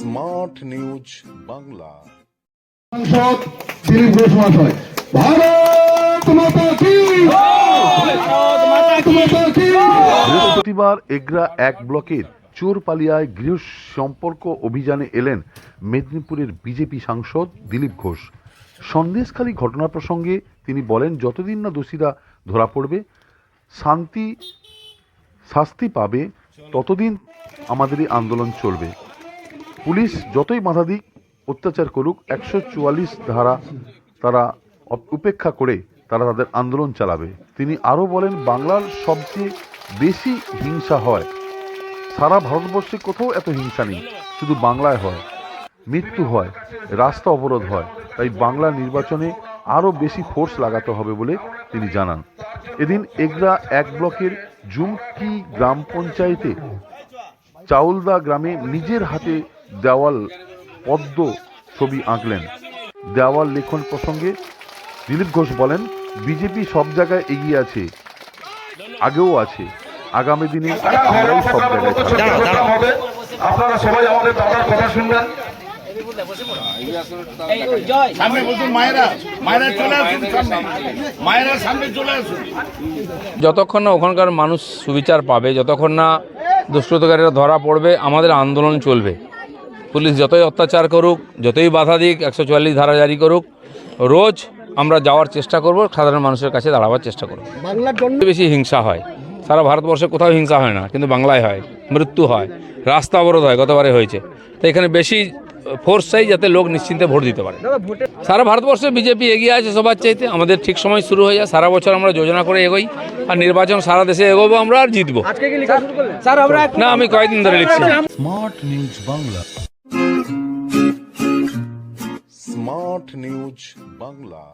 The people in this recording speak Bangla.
Smart news Bangla. সাংসদ দিলীপ ঘোষ মহাশয়। ভারত মাতা কি? ভারত মাতা কি? বৃহস্পতিবার এগরা এক ব্লকের চোরপালিয়ায় গৃহ সম্পর্ক অভিযানে এলেন মেদিনীপুরের বিজেপি সাংসদ দিলীপ ঘোষ। সন্দেশখালী ঘটনা প্রসঙ্গে তিনি বলেন যতদিন না দোষীরা ধরা পড়বে শান্তি শাস্তি পাবে ততদিন আমাদের এই আন্দোলন চলবে। পুলিশ যতই বাধা দিক, অত্যাচার করুক, একশো চুয়াল্লিশ ধারা তারা উপেক্ষা করে তারা তাদের আন্দোলন চালাবে। তিনি আরও বলেন, বাংলার সবচেয়ে বেশি হিংসা হয়। সারা ভারতবর্ষে কোথাও এত হিংসা নেই, শুধু বাংলায় হয়। মৃত্যু হয়, রাস্তা অবরোধ হয়, তাই বাংলা নির্বাচনে আরও বেশি ফোর্স লাগাতে হবে বলে তিনি জানান। এদিন এগরা এক ব্লকের জুমকি গ্রাম পঞ্চায়েতে চাউলদা গ্রামে নিজের হাতে দেওয়াল পদ্ম ছবি আঁকলেন। দেওয়াল লেখন প্রসঙ্গে দিলীপ ঘোষ বলেন বিজেপি সব জায়গায় এগিয়ে আছে আগেও আছে। আগামী দিনে আমরাই সব জায়গায় হবে আপনারা সবাই আমাদের দাদার কথা শুনবেন। সামনে বসুন মায়েরা মায়েরা চলে আসুন মায়েরা সামনে চলে আসুন। যতক্ষণ না ওখানকার মানুষ সুবিচার পাবে যতক্ষণ না দুষ্কৃতকারীরা ধরা পড়বে আমাদের আন্দোলন চলবে। পুলিশ যতই অত্যাচার করুক যতই বাধা দিক একশো চুয়াল্লিশ ধারা জারি করুক রোজ আমরা যাওয়ার চেষ্টা করব সাধারণ মানুষের কাছে দাঁড়াবার চেষ্টা করব। বাংলার জন্য? বেশি হিংসা হয়। সারা ভারতবর্ষে কোথাও হিংসা হয় না কিন্তু বাংলায় হয় মৃত্যু হয় রাস্তা অবরোধ হয় গতবারে হয়েছে। তো এখানে বেশি ফোর্স চাই যাতে লোক নিশ্চিন্তে ভোট দিতে পারে। সারা ভারতবর্ষে বিজেপি এগিয়ে আছে সবার চাইতে আমাদের ঠিক সময় শুরু হয়ে যায় সারা বছর আমরা যোজনা করে এগোই আর নির্বাচন সারা দেশে এগোবো আমরা আর জিতবো। না আমি কয়েকদিন ধরে লিখছি। Smart news Bangla smart news Bangla